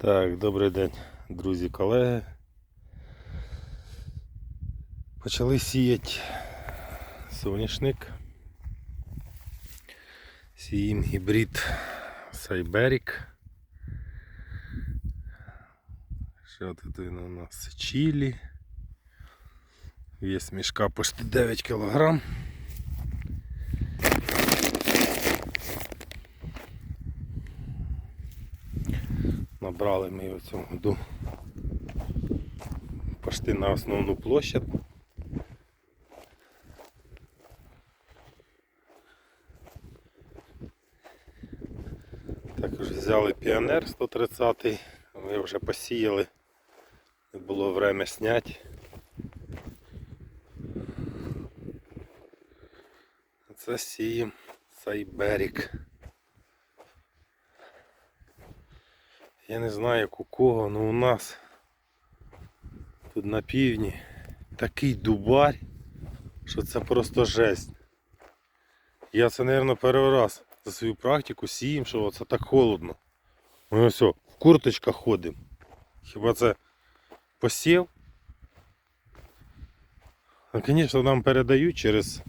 Так, добрий день, друзі, колеги. Почали сіяти соняшник. Сіємо гібрид Сайберік. Що тут він у нас? Чилі. Вес мішка почти 9 кг. Набрали ми його цьому году почти на основну площадь. Також взяли піонер 130 ми вже посіяли, не було время зняти. Це сіємо Сайберік. Я не знаю як у кого, але у нас тут на півдні такий дубарь, що це просто жесть. Я це, мабуть, перший раз за свою практику сієм, що це так холодно. Ми все, в курточках ходимо. Хіба це посів? Ну, звісно, нам передають через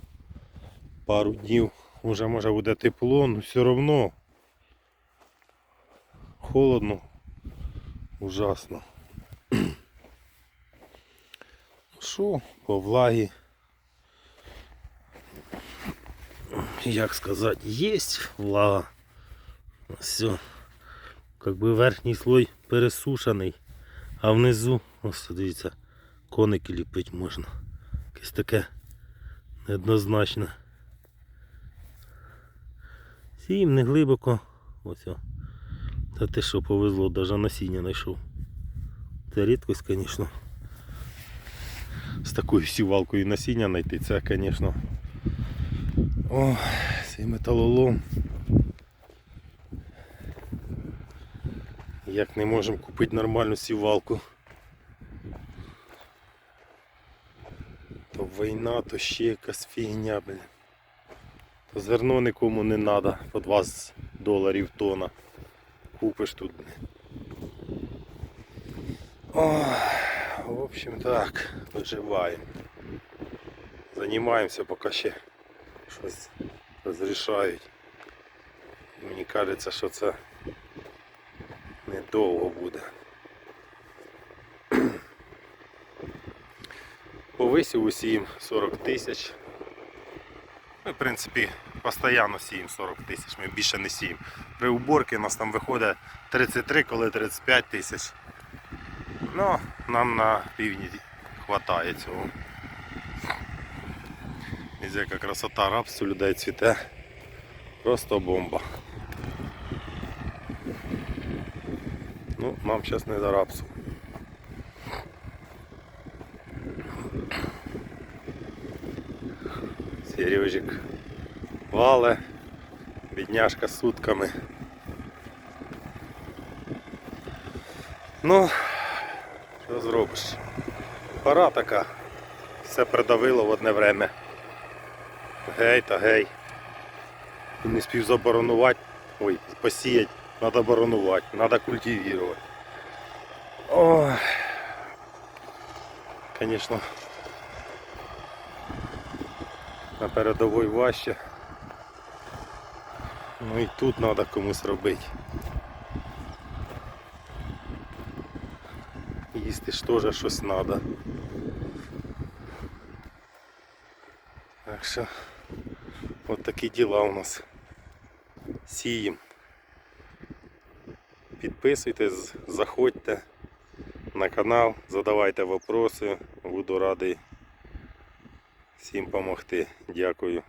пару днів, вже може буде тепло, але все одно холодно. Ужасно. Що, по влагі, як сказати, є влага. Все. Как би верхній слой пересушений, а внизу, ось дивіться, коники ліпити можна. Якесь таке неоднозначне. Сієм не глибоко. Ось. о. Та те, що повезло, навіть насіння знайшов. Це рідкость, звісно. З такою сівалкою насіння знайти, це, звісно. О, цей металолом. Як не можемо купити нормальну сівалку. То війна, то ще якась фігня, блін. То зерно нікому не треба, по 20 доларів тона купиш тут. О, в общем так, виживаємо. Займаємося, поки ще щось розрішають. Мені кажеться, що це недовго буде. По висіву сіємо 40 тисяч. Ми, в принципі, постійно сіємо 40 тисяч, ми більше не сіємо. При уборці у нас там виходить 33, коли 35 тисяч. Ну, нам на півдні вистачає цього. Ось яка красота рапсу людей цвіте. Просто бомба. Ну, нам зараз не до рапсу. Сережик вале, бідняшка з сутками. Ну, що зробиш? Пора така. Все придавило в одне время. Гей та гей. І не спів заборонувати. Ой, посіять, треба боронувати, треба культивувати. Ой. Звісно, на передовій важче. Ну і тут треба комусь робити. Їсти ж теж щось треба. Так що от такі діла у нас. Сіємо. Підписуйтесь, заходьте на канал, задавайте вопроси, буду радий всім допомогти. Дякую.